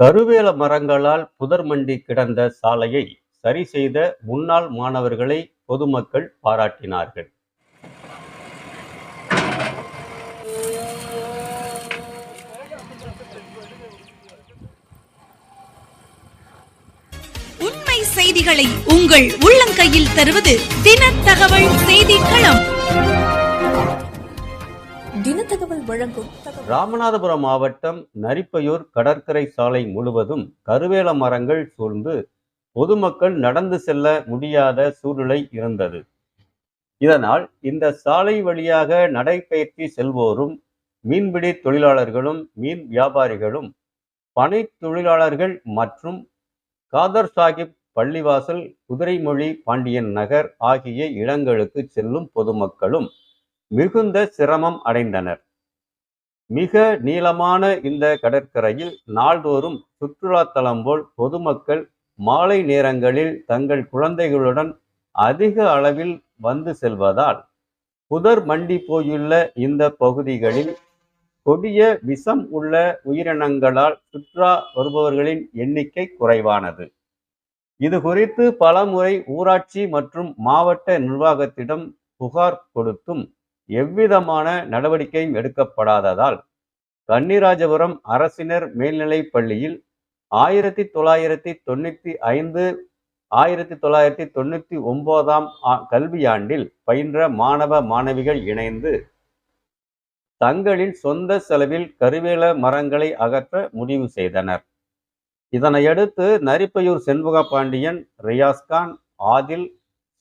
கருவேல மரங்களால் புதர் மண்டி கிடந்த சாலையை சரி செய்த முன்னாள் மாணவர்களை பொதுமக்கள் பாராட்டினார்கள். உண்மை செய்திகளை உங்கள் உள்ளங்கையில் தருவது தின தகவல் செய்திகளம் தினத்தகவல் வழங்கும் ராமநாதபுரம் மாவட்டம் நரிப்பையூர் கடற்கரை சாலை முழுவதும் கருவேல மரங்கள் சூழ்ந்து பொதுமக்கள் நடந்து செல்ல முடியாத சூழ்நிலை இருந்தது. இதனால் இந்த சாலை வழியாக நடைபயிற்சி செல்வோரும் மீன்பிடி தொழிலாளர்களும் மீன் வியாபாரிகளும் பனை தொழிலாளர்கள் மற்றும் காதர் சாஹிப் பள்ளிவாசல் குதிரைமொழி பாண்டியன் நகர் ஆகிய இடங்களுக்கு செல்லும் பொதுமக்களும் மிகுந்த சிரமம் அடைந்தனர். மிக நீளமான இந்த கடற்கரையில் நாள்தோறும் சுற்றுலாத்தலம் போல் பொதுமக்கள் மாலை நேரங்களில் தங்கள் குழந்தைகளுடன் அதிக அளவில் வந்து செல்வதால் புதர் மண்டி போயுள்ள இந்த பகுதிகளில் கொடிய விஷம் உள்ள உயிரினங்களால் சுற்றுலா வருபவர்களின் எண்ணிக்கை குறைவானது. இது குறித்து பலமுறை ஊராட்சி மற்றும் மாவட்ட நிர்வாகத்திடம் புகார் கொடுத்தும் எவ்விதமான நடவடிக்கையும் எடுக்கப்படாததால் கன்னிராஜபுரம் அரசினர் மேல்நிலைப் பள்ளியில் ஆயிரத்தி தொள்ளாயிரத்தி தொண்ணூற்றி ஐந்து ஆயிரத்தி தொள்ளாயிரத்தி தொண்ணூற்றி ஒன்பதாம் கல்வியாண்டில் பயின்ற மாணவ மாணவிகள் இணைந்து தங்களின் சொந்த செலவில் கருவேல மரங்களை அகற்ற முடிவு செய்தனர். இதனையடுத்து நரிப்பையூர் செண்பக பாண்டியன் ரியாஸ்கான் ஆதில்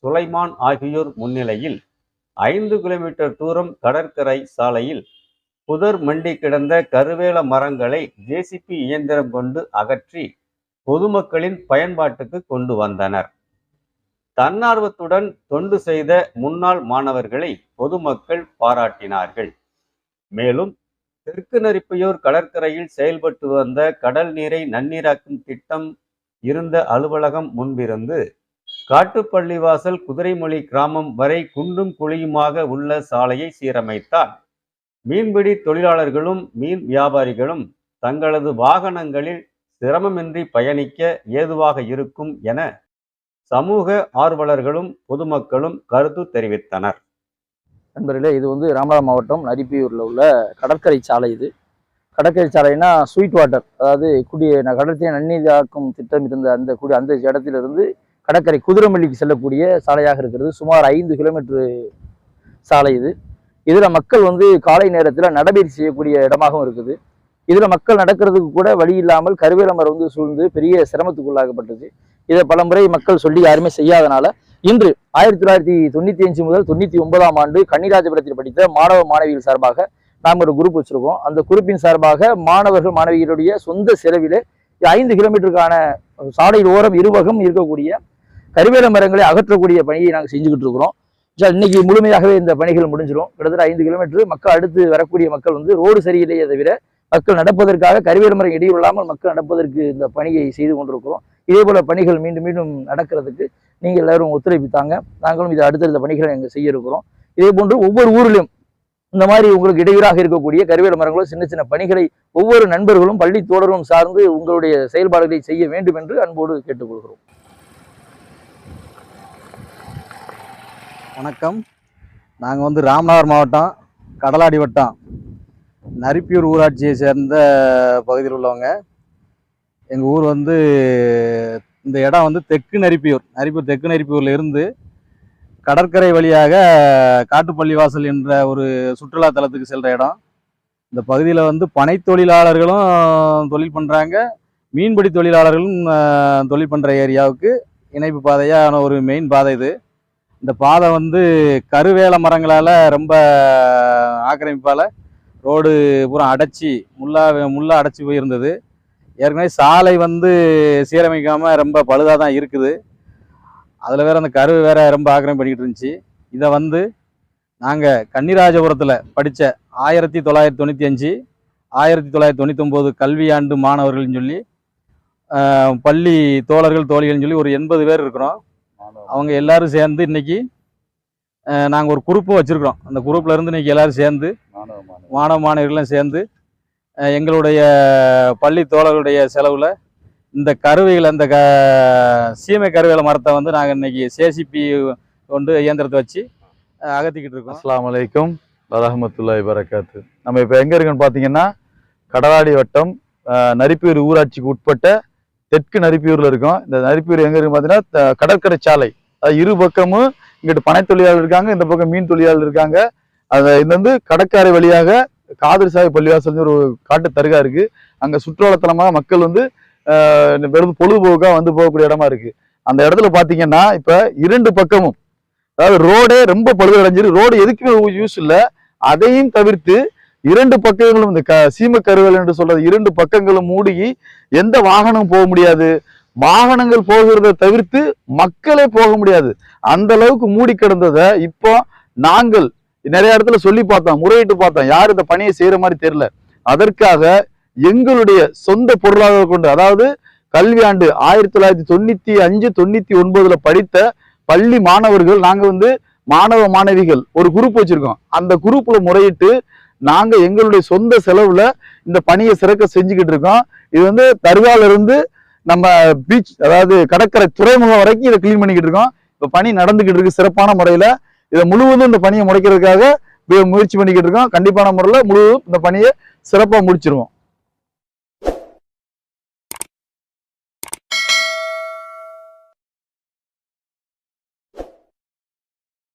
சுலைமான் ஆகியோர் முன்னிலையில் ஐந்து கிலோமீட்டர் தூரம் கடற்கரை சாலையில் புதர் மண்டி கிடந்த கருவேல மரங்களை ஜேசிபி இயந்திரம் கொண்டு அகற்றி பொதுமக்களின் பயன்பாட்டுக்கு கொண்டு வந்தனர். தன்னார்வத்துடன் தொண்டு செய்த முன்னாள் மாணவர்களை பொதுமக்கள் பாராட்டினார்கள். மேலும் தெற்கு நரிப்பையூர் கடற்கரையில் செயல்பட்டு வந்த கடல் நீரை நன்னீராக்கும் திட்டம் இருந்த அலுவலகம் முன்பிருந்து காட்டுப்பள்ளிவாசல் குதிரைமொழி கிராமம் வரை குண்டும் குழியுமாக உள்ள சாலையை சீரமைத்தார் மீன்பிடி தொழிலாளர்களும் மீன் வியாபாரிகளும் தங்களது வாகனங்களில் சிரமமின்றி பயணிக்க ஏதுவாக இருக்கும் என சமூக ஆர்வலர்களும் பொதுமக்களும் கருத்து தெரிவித்தனர். நண்பர்களே இது வந்து ராமநாதபுரம் மாவட்டம் நரிப்பியூரில் உள்ள கடற்கரை சாலை இது. கடற்கரை சாலைனா ஸ்வீட் வாட்டர் அதாவது குடி ந- கடற்கரை நன்னீராக்கும் திட்டம் இருந்த அந்த குடி அந்த இடத்திலிருந்து கடற்கரை குதிரமல்லிக்கு செல்லக்கூடிய சாலையாக இருக்கிறது. சுமார் ஐந்து கிலோமீட்டர் சாலை இது. இதில் மக்கள் வந்து காலை நேரத்தில் நடைபயிற்சி செய்யக்கூடிய இடமாகவும் இருக்குது. இதில் மக்கள் நடக்கிறதுக்கு கூட வழி இல்லாமல் கருவேல மரம் வந்து சூழ்ந்து பெரிய சிரமத்துக்குள்ளாகப்பட்டது இதை பலமுறை மக்கள் சொல்லி யாருமே செய்யாதனால இன்று ஆயிரத்தி தொள்ளாயிரத்தி தொண்ணூத்தி அஞ்சு முதல் தொண்ணூத்தி ஒன்பதாம் ஆண்டு கன்னிராஜபுரத்தில் படித்த மாணவ மாணவிகள் சார்பாக நாம் ஒரு குரூப் வச்சிருக்கோம். அந்த குரூப்பின் சார்பாக மாணவர்கள் மாணவிகளுடைய சொந்த செலவில் ஐந்து கிலோமீட்டருக்கான சாலையில் ஓரம் இருவகம் இருக்கக்கூடிய கருவேல மரங்களை அகற்றக்கூடிய பணியை நாங்கள் செஞ்சுக்கிட்டு இருக்கிறோம். இன்னைக்கு முழுமையாகவே இந்த பணிகள் முடிஞ்சிடும் கிட்டத்தட்ட ஐந்து கிலோமீட்டர். மக்கள் அடுத்து வரக்கூடிய மக்கள் வந்து ரோடு சரியில்லையே தவிர மக்கள் நடப்பதற்காக கருவேல மரம் இடையில்லாமல் மக்கள் நடப்பதற்கு இந்த பணியை செய்து கொண்டிருக்கிறோம். இதே போல பணிகள் மீண்டும் மீண்டும் நடக்கிறதுக்கு நீங்கள் எல்லாரும் ஒத்துழைப்பித்தாங்க நாங்களும் இது அடுத்தடுத்த பணிகளை எங்க செய்ய இருக்கிறோம். இதே போன்று ஒவ்வொரு ஊரிலும் இந்த மாதிரி உங்களுக்கு இடையூறாக இருக்கக்கூடிய கருவேல மரங்களும் சின்ன சின்ன பணிகளை ஒவ்வொரு நண்பர்களும் பள்ளி தோழரும் சார்ந்து உங்களுடைய செயல்பாடுகளை செய்ய வேண்டும் என்று அன்போடு கேட்டுக்கொள்கிறோம். வணக்கம். நாங்கள் வந்து ராமநாதர் மாவட்டம் கடலாடி வட்டம் நரிப்பியூர் ஊராட்சியை சேர்ந்த பகுதியில் உள்ளவங்க. எங்கள் ஊர் வந்து இந்த இடம் வந்து தெற்கு நரிப்பியூர் நரிப்பியூர் தெற்கு நரிப்பியூரில் இருந்து கடற்கரை வழியாக காட்டுப்பள்ளிவாசல் என்ற ஒரு சுற்றுலா தலத்துக்கு செல்கிற இடம். இந்த பகுதியில் வந்து பனை தொழிலாளர்களும் தொழில் பண்ணுறாங்க மீன்பிடி தொழிலாளர்களும் தொழில் பண்ணுற ஏரியாவுக்கு இணைப்பு பாதையான ஒரு மெயின் பாதை இது. இந்த பாதை வந்து கருவேல மரங்களால் ரொம்ப ஆக்கிரமிப்பால். ரோடு பூரா அடைச்சி முள்ளா முள்ளா அடைச்சி போயிருந்தது. ஏற்கனவே சாலை வந்து சீரமைக்காமல் ரொம்ப பழுதாக தான் இருக்குது. அதில் வேறு அந்த கரு வேற ரொம்ப ஆக்கிரமி பண்ணிக்கிட்டு இருந்துச்சு. இதை வந்து நாங்கள் கன்னிராஜபுரத்தில் படித்த ஆயிரத்தி தொள்ளாயிரத்தி தொண்ணூற்றி அஞ்சு ஆயிரத்தி தொள்ளாயிரத்தி தொண்ணூத்தொம்போது கல்வியாண்டு மாணவர்கள்னு சொல்லி பள்ளி தோழர்கள் தோழிகள்னு சொல்லி ஒரு எண்பது பேர் இருக்கிறோம். அவங்க எல்லாரும் சேர்ந்து இன்னைக்கு நாங்கள் ஒரு குரூப்பும் வச்சுருக்கிறோம். அந்த குரூப்பில் இருந்து இன்னைக்கு எல்லாரும் சேர்ந்து மாணவ மாணவிகள்லாம் சேர்ந்து எங்களுடைய பள்ளி தோழர்களுடைய செலவில் இந்த கருவிகளை இந்த க சீமை கருவேல மரத்தை வந்து நாங்கள் இன்னைக்கு சேசிபி கொண்டு இயந்திரத்தை வச்சு அகத்திக்கிட்டு இருக்கோம். அஸ்ஸலாமு அலைக்கும் வரஹ்மத்துல்லாஹி வரகாத்து நம்ம இப்போ எங்கே இருக்கோம்னு பார்த்தீங்கன்னா கடலாடி வட்டம் நரிப்பூர் ஊராட்சிக்கு உட்பட்ட தெற்கு நரிப்பூரில் இருக்கும். இந்த நரிப்பூர் எங்கே இருக்கு பார்த்தீங்கன்னா கடற்கரை சாலை. அது இரு பக்கமும் இங்கிட்டு பனை தொழிலாளர் இருக்காங்க இந்த பக்கம் மீன் தொழிலாளர் இருக்காங்க. அதை இது வந்து கடற்கரை வழியாக காதர் சாய் பள்ளிவாசல் ஒரு காட்டு தருகா இருக்கு. அங்கே சுற்றுலாத்தலமாக மக்கள் வந்து வெறும் பொழுதுபோக்காக வந்து போகக்கூடிய இடமா இருக்கு. அந்த இடத்துல பார்த்தீங்கன்னா இப்போ இரண்டு பக்கமும் அதாவது ரோடே ரொம்ப பழுதடைஞ்சிரு ரோடு எதுக்குமே யூஸ் இல்லை. அதையும் தவிர்த்து இரண்டு பக்கங்களும் இந்த க சீம கருவல் என்று சொல்றது இரண்டு பக்கங்களும் மூடி எந்த வாகனம் போக முடியாது. வாகனங்கள் போகிறத தவிர்த்து மக்களே போக முடியாது. அந்த அளவுக்கு மூடி கிடந்ததை இப்போ நாங்கள் நிறைய இடத்துல சொல்லி பார்த்தோம் முறையிட்டு பார்த்தோம். யார் இந்த பணியை செய்யற மாதிரி தெரியல. அதற்காக எங்களுடைய சொந்த பொருளாதார கொண்டு அதாவது கல்வி ஆண்டு ஆயிரத்தி தொள்ளாயிரத்தி தொண்ணூத்தி அஞ்சு தொண்ணூத்தி ஒன்பதுல படித்த பள்ளி மாணவர்கள் நாங்க வந்து மாணவ மாணவிகள் ஒரு குரூப் வச்சிருக்கோம். அந்த குரூப்ல முறையிட்டு நாங்க எங்களுடைய சொந்த செலவுல இந்த பணியை சிறக்க செஞ்சுக்கிட்டு இருக்கோம். இது வந்து தர்கால இருந்து நம்ம பீச் அதாவது கடற்கரை துறைமுகம் வரைக்கும் இதை க்ளீன் பண்ணிக்கிட்டு இருக்கோம். இப்போ பணி நடந்துக்கிட்டு இருக்கு சிறப்பான முறையில. இதை முழுவதும் இந்த பணியை முடைக்கிறதுக்காக முயற்சி பண்ணிக்கிட்டு இருக்கோம். கண்டிப்பான முறையில் முழுவதும் இந்த பணியை சிறப்பாக முடிச்சிருவோம்.